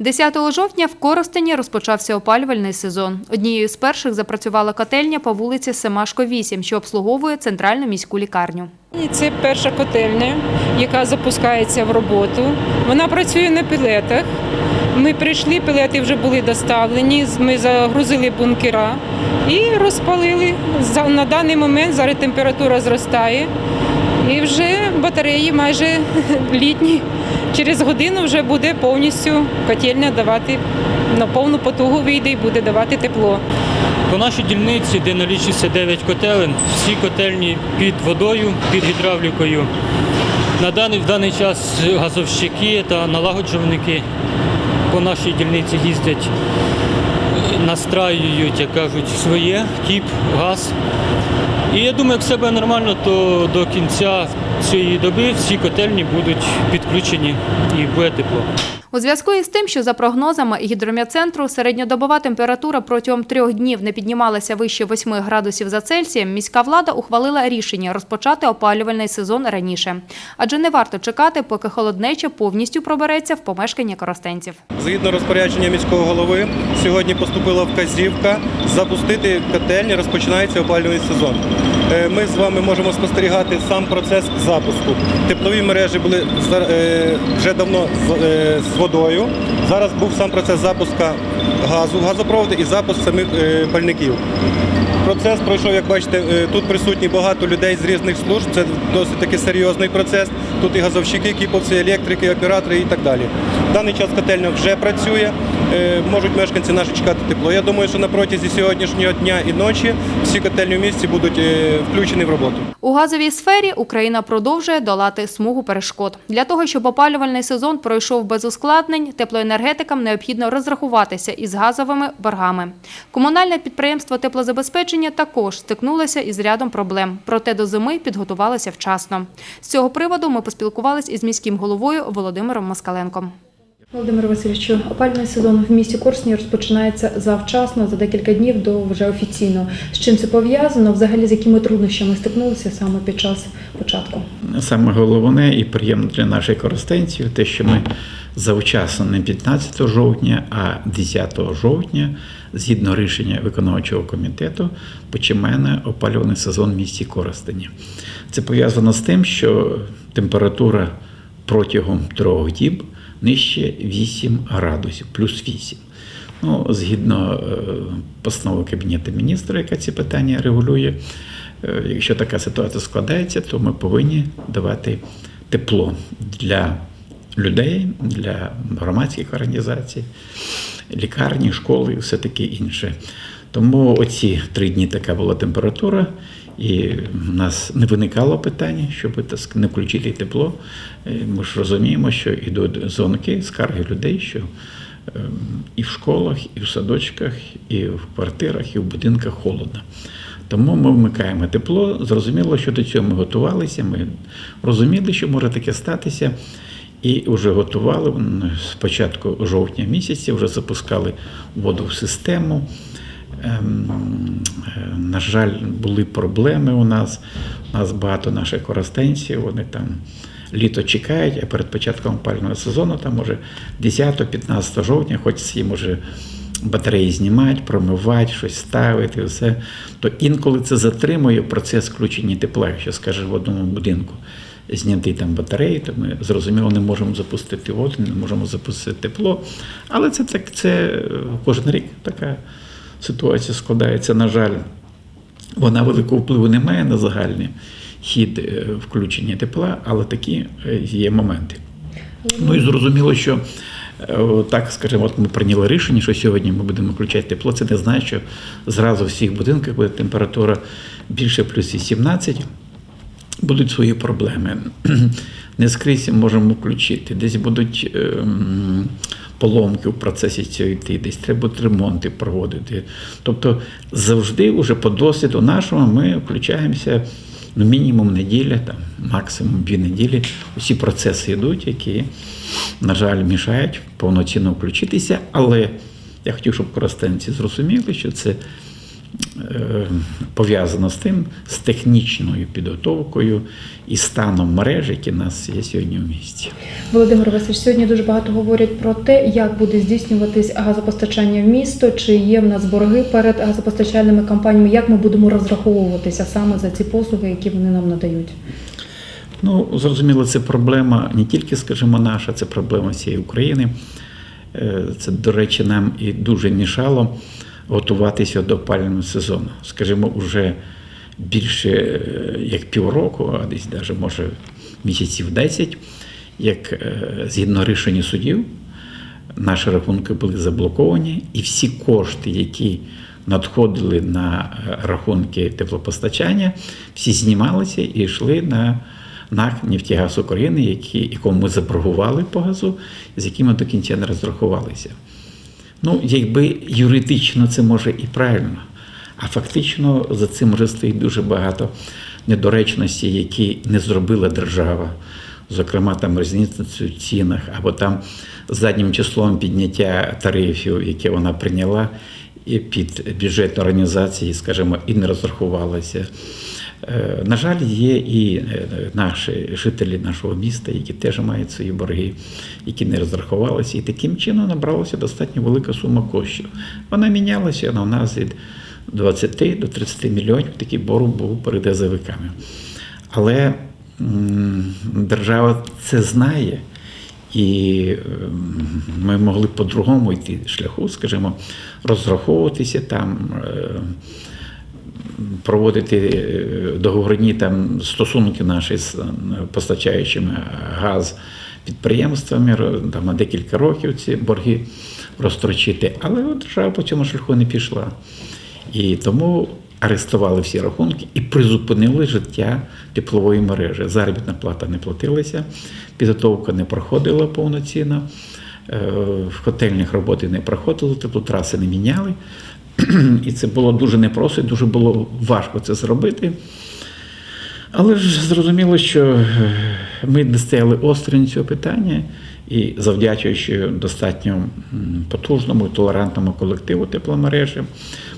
10 жовтня в Коростені розпочався опалювальний сезон. Однією з перших запрацювала котельня по вулиці Семашко 8, що обслуговує центральну міську лікарню. Це перша котельня, яка запускається в роботу. Вона працює на пілетах. Ми прийшли, пілети вже були доставлені. Ми загрузили бункера і розпалили. На даний момент зараз температура зростає. І вже батареї майже літні. Через годину вже буде повністю котельня давати на повну потугу вийде і буде давати тепло. По нашій дільниці, де налічується 9 котелень, всі котельні під водою, під гідравлікою. На даний, в даний час газовщики та налагоджувальники по нашій дільниці їздять, настраюють, як кажуть, своє, кіп, газ. І я думаю, як все буде нормально, то до кінця цієї доби всі котельні будуть підключені і буде тепло. У зв'язку із тим, що за прогнозами гідромедцентру середньодобова температура протягом трьох днів не піднімалася вище 8 градусів за Цельсієм, міська влада ухвалила рішення розпочати опалювальний сезон раніше. Адже не варто чекати, поки холоднеча повністю пробереться в помешкання коростенців. Згідно розпорядження міського голови, сьогодні поступила вказівка запустити котельні, розпочинається опалювальний сезон. Е, Ми з вами можемо спостерігати сам процес запуску. Теплові мережі були е, вже давно з- е, водою. Зараз був сам процес запуску газу, газопроводу і запуск самих е, пальників. Процес пройшов, як бачите, тут присутні багато людей з різних служб. Це досить таки серйозний процес. Тут і газовщики, кіповці, електрики, оператори і так далі. В даний час котельня вже працює. Е, Можуть мешканці наші чекати тепло. Я думаю, що на протязі сьогоднішнього дня і ночі всі котельні в місті будуть е, включені в роботу. У газовій сфері Україна продовжує долати смугу перешкод. Для того, щоб опалювальний сезон пройшов без ускладнень, теплоенергетикам необхідно розрахуватися із газовими боргами. Комунальне підприємство теплозабезпечення також стикнулося із рядом проблем, проте до зими підготувалося вчасно. З цього приводу ми поспілкувалися із міським головою Володимиром Москаленком. Володимир Васильович, опалювальний сезон в місті Корсні розпочинається завчасно, за декілька днів до вже офіційно. З чим це пов'язано? Взагалі з якими труднощами стикнулися саме під час початку? Саме головне і приємно для наших користенців те, що ми завчасно не 15 жовтня, а 10 жовтня, згідно рішення виконавчого комітету, починає опалювальний сезон в місті Коростені. Це пов'язано з тим, що температура протягом трьох діб нижче 8 градусів, плюс 8. Ну, згідно е, постанови Кабінету міністра, яка ці питання регулює, е, якщо така ситуація складається, то ми повинні давати тепло для людей, для громадських організацій, лікарні, школи і все таке інше. Тому оці три дні така була температура, і в нас не виникало питання, щоб так не включити тепло. Е, Ми ж розуміємо, що йдуть дзвонки, скарги людей, що ем, і в школах, і в садочках, і в квартирах, і в будинках холодно. Тому ми вмикаємо тепло. Зрозуміло, що до цього ми готувалися. Ми розуміли, що може таке статися. І вже готували м, з початку жовтня місяця, вже запускали воду в систему. Ем, е, На жаль, були проблеми у нас. У нас багато наших коростенців, вони там літо чекають, а перед початком опалювального сезону, там може 10-15 жовтня, хочеться їм уже батареї знімати, промивати, щось ставити, все. То інколи це затримує процес включення тепла, якщо скаже в одному будинку. Зняти там батареї, то ми зрозуміло не можемо запустити воду, не можемо запустити тепло. Але це так, це е, кожен рік така ситуація складається. На жаль, вона великого впливу не має на загальний хід е, включення тепла, але такі е, є моменти. Ну і зрозуміло, що е, так, скажімо, от ми прийняли рішення, що сьогодні ми будемо включати тепло. Це не значить, що зразу в всіх будинках буде температура більше плюс 18. Будуть свої проблеми. Не скрізь можемо включити. Десь будуть ем, поломки в процесі цього йти, десь треба ремонти проводити. Тобто завжди, уже по досвіду нашому, ми включаємося ну, мінімум неділя, там, максимум дві неділі. Усі процеси йдуть, які, на жаль, мішають повноцінно включитися. Але я хотів, щоб користенці зрозуміли, що це е, пов'язано з тим, з технічною підготовкою і станом мережі, які в нас є сьогодні в місті. Володимир Васильович, сьогодні дуже багато говорять про те, як буде здійснюватись газопостачання в місто, чи є в нас борги перед газопостачальними компаніями, як ми будемо розраховуватися саме за ці послуги, які вони нам надають. Ну, зрозуміло, це проблема не тільки, скажімо, наша, це проблема всієї України. Е, Це, до речі, нам і дуже мішало готуватися до опалювального сезону. Скажімо, уже більше е, як півроку, а десь навіть може місяців 10, як е, згідно рішення судів, наші рахунки були заблоковані, і всі кошти, які надходили на е, рахунки теплопостачання, всі знімалися і йшли на НАК «Нефтягаз України, які, якому ми заборгували по газу, з якими до кінця не розрахувалися. Ну, якби юридично це може і правильно, а фактично за цим вже стоїть дуже багато недоречностей, які не зробила держава. Зокрема, там різниця в цінах, або там заднім числом підняття тарифів, яке вона прийняла під бюджетну організацію, скажімо, і не розрахувалася. Е, На жаль, є і е, наші жителі нашого міста, які теж мають свої борги, які не розрахувалися, і таким чином набралася достатньо велика сума коштів. Вона мінялася на у нас від 20 до 30 мільйонів. Такий борг був перед язовиками. Але держава це знає, і ми могли по-другому йти шляху, скажімо, розраховуватися там. Проводити е, договорні там стосунки наші з е, постачаючими газ підприємствами там, на декілька років ці борги розстрочити. Але держава по цьому шляху не пішла. І тому арестували всі рахунки і призупинили життя теплової мережі. Заробітна плата не платилася, підготовка не проходила повноцінно, е, в котельнях роботи не проходили, теплотраси не міняли. І це було дуже непросто, дуже було важко це зробити. Але ж зрозуміло, що е, ми не стояли осторонь цього питання і завдячуючи достатньо потужному і толерантному колективу тепломережі,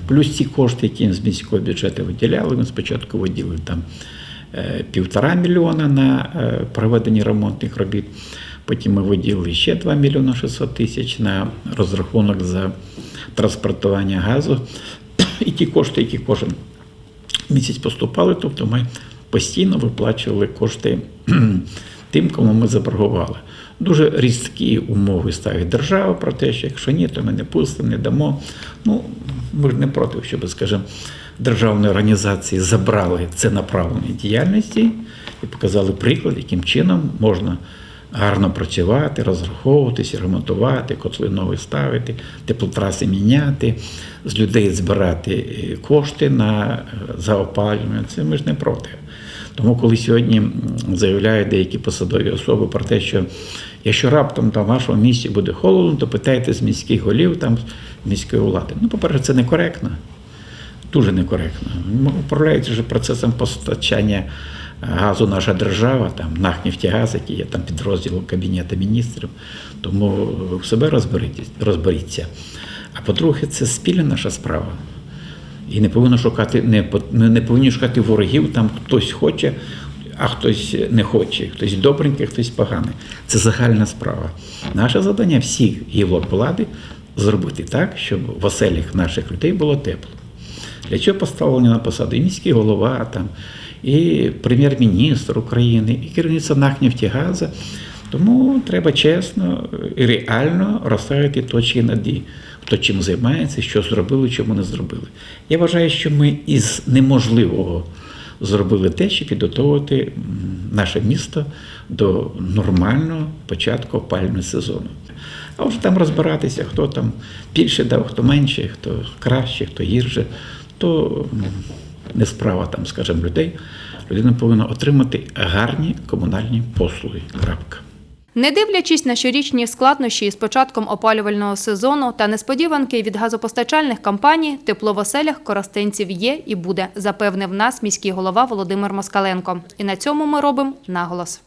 плюс ці кошти, які з міського бюджету виділяли, ми спочатку виділили там е, півтора мільйона на е, проведення ремонтних робіт. Потім ми виділили ще 2 мільйони 600 тисяч на розрахунок за транспортування газу. І ті кошти, які кожен місяць поступали, тобто ми постійно виплачували кошти тим, кому ми заборгували. Дуже різкі умови ставить держава про те, що якщо ні, то ми не пустимо, не дамо. Ну, ми ж не проти, щоб, скажімо, державні організації забрали це направлення діяльності і показали приклад, яким чином можна гарно працювати, розраховуватися, ремонтувати, котли нові ставити, теплотраси міняти, з людей збирати е, кошти на е, заопалювання. Це ми ж не проти. Тому, коли сьогодні заявляють деякі посадові особи про те, що якщо раптом там в вашому місті буде холодно, то питайте з міських голів там міської влади. Ну, по-перше, це некоректно. Дуже некоректно. Управляється вже процесом постачання газу наша держава, там «Нахнефтягаз», який є там підрозділом Кабінету міністрів. Тому в себе розберіться. А по-друге, це спільна наша справа. І не повинно шукати, не, не повинні шукати ворогів, там хтось хоче, а хтось не хоче, хтось добренький, хтось поганий. Це загальна справа. Наше завдання всіх гілок влади зробити так, щоб в оселях наших людей було тепло. Для чого поставлені на посаду і міський голова, там, і прем'єр-міністр України, і керівництво НАК «Нефтягазу». Тому треба чесно і реально розставити точки над «і». Хто чим займається, що зробили, чому не зробили. Я вважаю, що ми із неможливого зробили те, щоб підготовити наше місто до нормального початку опалювального сезону. А вже там розбиратися, хто там більше дав, хто менше, хто краще, хто гірше, то не справа там, скажімо, людей. Людина повинна отримати гарні комунальні послуги. Крапка. Не дивлячись на щорічні складнощі із початком опалювального сезону та несподіванки від газопостачальних компаній, тепло в оселях коростенців є і буде, запевнив нас міський голова Володимир Москаленко. І на цьому ми робимо наголос.